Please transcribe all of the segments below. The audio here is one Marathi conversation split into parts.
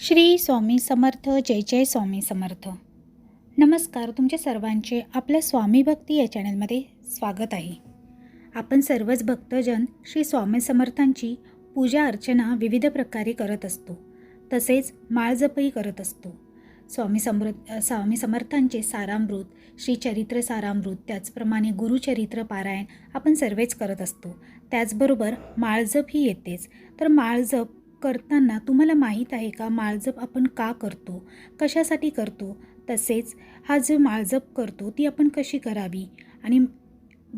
श्री स्वामी समर्थ जय जय स्वामी समर्थ. नमस्कार तुमच्या सर्वांचे आपल्या स्वामी भक्ती या चॅनलमध्ये स्वागत आहे. आपण सर्वच भक्तजन श्री स्वामी समर्थांची पूजा अर्चना विविध प्रकारे करत असतो. तसेच माळजपही करत असतो. स्वामी समृत स्वामी समर्थांचे सारामृत श्री चरित्र सारामृत त्याचप्रमाणे गुरुचरित्र पारायण आपण सर्वच करत असतो. त्याचबरोबर माळजप ही येतेच. तर माळजप करताना तुम्हाला माहीत आहे का माळजप आपण का करतो? कशासाठी करतो? तसेच हा जो माळजप करतो ती आपण कशी करावी? आणि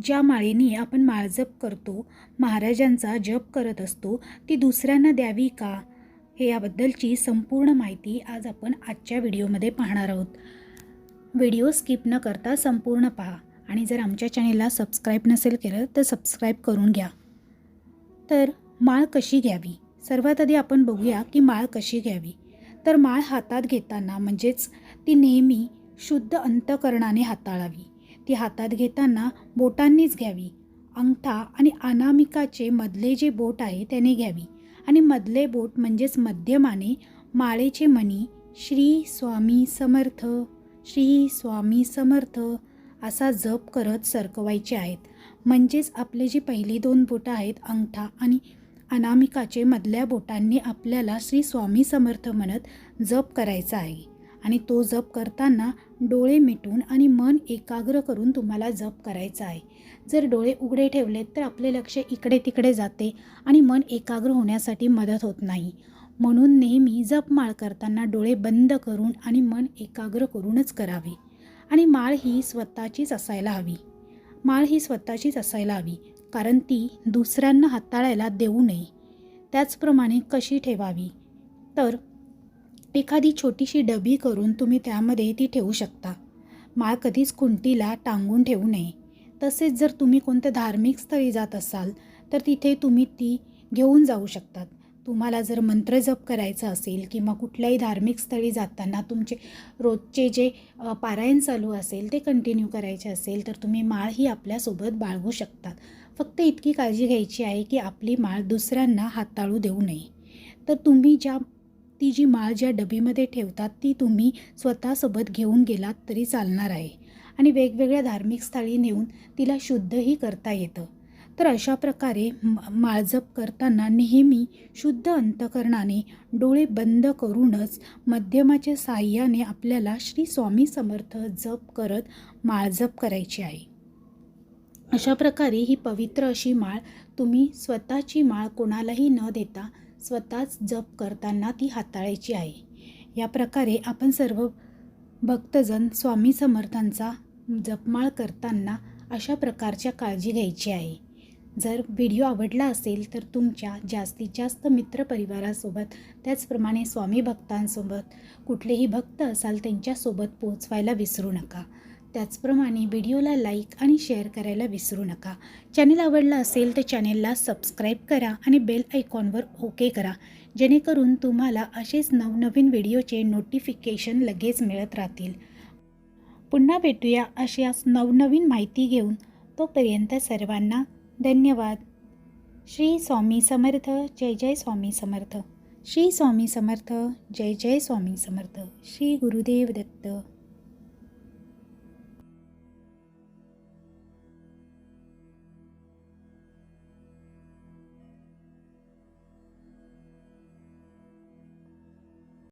ज्या माळेने आपण माळजप करतो महाराजांचा जप करत असतो ती दुसऱ्यांना द्यावी का? हे याबद्दलची संपूर्ण माहिती आज आपण आजच्या व्हिडिओमध्ये पाहणार आहोत. व्हिडिओ स्किप न करता संपूर्ण पहा आणि जर आमच्या चॅनेलला सबस्क्राईब नसेल केलं तर सबस्क्राईब करून घ्या. तर माळ कशी घ्यावी? सर्वात आधी आपण बघूया की माळ कशी घ्यावी. तर माळ हातात घेताना म्हणजेच ती नेहमी शुद्ध अंतकरणाने हाताळावी. ती हातात घेताना बोटांनीच घ्यावी. अंगठा आणि अनामिकाचे मधले जे बोट आहे त्याने घ्यावी. आणि मधले बोट म्हणजेच मध्यमाने माळेचे मणी श्री स्वामी समर्थ श्री स्वामी समर्थ असा जप करत सरकवायचे आहेत. म्हणजेच आपले जे पहिली दोन बोटं आहेत अंगठा आणि अनामिकाचे मधल्या बोटांनी आपल्याला श्री स्वामी समर्थ म्हणत जप करायचा आहे. आणि तो जप करताना डोळे मिटून आणि मन एकाग्र करून तुम्हाला जप करायचा आहे. जर डोळे उघडे ठेवलेत तर आपले लक्ष इकडे तिकडे जाते आणि मन एकाग्र होण्यासाठी मदत होत नाही. म्हणून नेहमी जपमाळ करताना डोळे बंद करून आणि मन एकाग्र करूनच करावे. आणि माळ ही स्वतःचीच असायला हवी. माळ ही स्वतःचीच असायला हवी. कारण ती दुसऱ्यांना हाताळायला देऊ नये. त्याचप्रमाणे कशी ठेवावी? तर एखादी छोटीशी डबी करून तुम्ही त्यामध्ये ती ठेवू शकता. माळ कधीच खुंटीला टांगून ठेवू नये. तसेच जर तुम्ही कोणत्या धार्मिक स्थळी जात असाल तर तिथे तुम्ही ती घेऊन जाऊ शकतात. तुम्हाला जर मंत्र जप करायचं असेल किंवा कुठल्याही धार्मिक स्थळी जाताना तुमचे रोजचे जे पारायण चालू असेल ते कंटिन्यू करायचे असेल तर तुम्ही माळ ही आपल्यासोबत बाळगू शकतात फक्त इतकी काळजी घ्यायची आहे की आपली माळ दुसऱ्यांना हाताळू देऊ नये. तर तुम्ही ज्या ती जी माळ ज्या डबीमध्ये ठेवतात ती तुम्ही स्वतःसोबत घेऊन गेलात तरी चालणार आहे. आणि वेगवेगळ्या धार्मिक स्थळी नेऊन तिला शुद्धही करता येतं. तर अशा प्रकारे म- माळजप करताना नेहमी शुद्ध अंतकरणाने डोळे बंद करूनच मध्यमाच्या साह्याने आपल्याला श्री स्वामी समर्थ जप करत माळजप करायची आहे. अशा प्रकारे ही पवित्र अशी माळ तुम्ही स्वतःची माळ कोणालाही न देता स्वतःच जप करताना ती हाताळायची आहे. या प्रकारे आपण सर्व भक्तजन स्वामी समर्थांचा जपमाळ करताना अशा प्रकारच्या काळजी घ्यायची आहे. जर व्हिडिओ आवडला असेल तर तुमच्या जास्तीत जास्त मित्रपरिवारासोबत त्याचप्रमाणे स्वामी भक्तांसोबत कुठलेही भक्त असाल त्यांच्यासोबत पोहोचवायला विसरू नका. त्याचप्रमाणे व्हिडिओला लाईक आणि शेअर करायला विसरू नका. चॅनेल आवडला असेल तर चॅनेलला सबस्क्राईब करा आणि बेल आयकॉनवर ओके करा. जेणेकरून तुम्हाला असेच नवनवीन व्हिडिओचे नोटिफिकेशन लगेच मिळत राहतील. पुन्हा भेटूया अशाच नवनवीन माहिती घेऊन. तोपर्यंत सर्वांना धन्यवाद. श्री स्वामी समर्थ जय जय स्वामी समर्थ. श्री स्वामी समर्थ जय जय स्वामी समर्थ. श्री गुरुदेव दत्त.